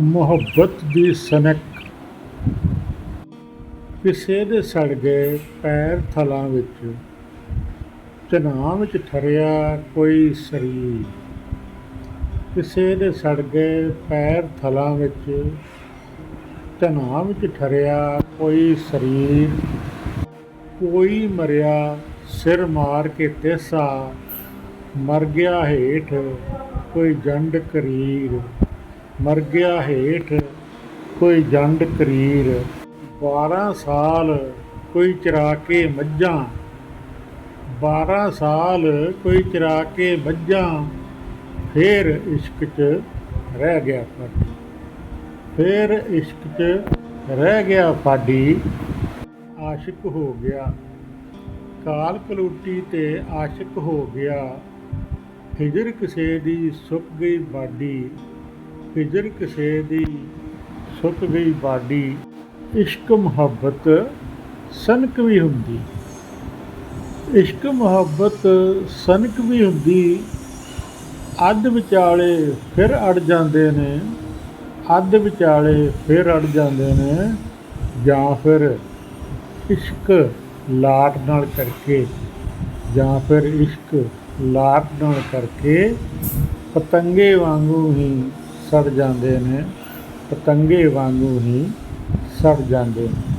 ਮੁਹੱਬਤ ਦੀ ਸਨਕ। ਕਿਸੇ ਦੇ ਸੜ ਗਏ ਪੈਰ ਥਲਾਂ ਵਿੱਚ। ਚਨਾਹ ਵਿੱਚ ਠਰਿਆ ਕੋਈ ਸਰੀਰ। ਕਿਸੇ ਦੇ ਸੜ ਗਏ ਪੈਰ ਥਲਾਂ ਵਿੱਚ। ਚਨਾਹ ਵਿੱਚ ਠਰਿਆ ਕੋਈ ਸਰੀਰ। ਕੋਈ ਮਰਿਆ ਸਿਰ ਮਾਰ ਕੇ ਤੇਸਾ। ਮਰ ਗਿਆ ਹੇਠ ਕੋਈ ਜੰਡ ਕਰੀਰ, ਮਰ ਗਿਆ ਹੇਠ ਕੋਈ ਜੰਡ ਕਰੀਰ। 12 ਸਾਲ ਕੋਈ ਚਰਾ ਕੇ ਮੱਝਾਂ 12 ਸਾਲ ਕੋਈ ਚਰਾ ਕੇ ਮੱਝਾਂ, ਫੇਰ ਇਸ਼ਕ 'ਚ ਰਹਿ ਗਿਆ ਫਾਡੀ ਫੇਰ ਇਸ਼ਕ 'ਚ ਰਹਿ ਗਿਆ ਫਾਡੀ ਆਸ਼ਿਕ ਹੋ ਗਿਆ। ਕਾਲ ਕਲੂਟੀ ਤੇ ਆਸ਼ਿਕ ਹੋ ਗਿਆ। ਹਿਜਰ ਕਿਸੇ ਦੀ ਸੁੱਕ ਗਈ ਬਾਡੀ, ਹਿਜਰ ਕਿਸੇ ਦੀ ਸੁੱਕ ਗਈ ਬਾਡੀ, ਇਸ਼ਕ ਮੁਹੱਬਤ ਸਨਕ ਵੀ ਹੁੰਦੀ। ਇਸ਼ਕ ਮੁਹੱਬਤ ਸਨਕ ਵੀ ਹੁੰਦੀ। ਅੱਧ ਵਿਚਾਲੇ ਫਿਰ ਅੜ ਜਾਂਦੇ ਨੇ, ਅੱਧ ਵਿਚਾਲੇ ਫਿਰ ਅੜ ਜਾਂਦੇ ਨੇ, ਜਾਂ ਫਿਰ ਇਸ਼ਕ ਲਾਟ ਨਾਲ ਕਰਕੇ ਜਾਂ ਫਿਰ ਇਸ਼ਕ ਲਾਟ ਨਾਲ ਕਰਕੇ ਪਤੰਗੇ ਵਾਂਗੂ ਹੀ ਸੜ ਜਾਂਦੇ ਨੇ, ਪਤੰਗੇ ਵਾਂਗੂ ਹੀ ਸੜ ਜਾਂਦੇ ਨੇ।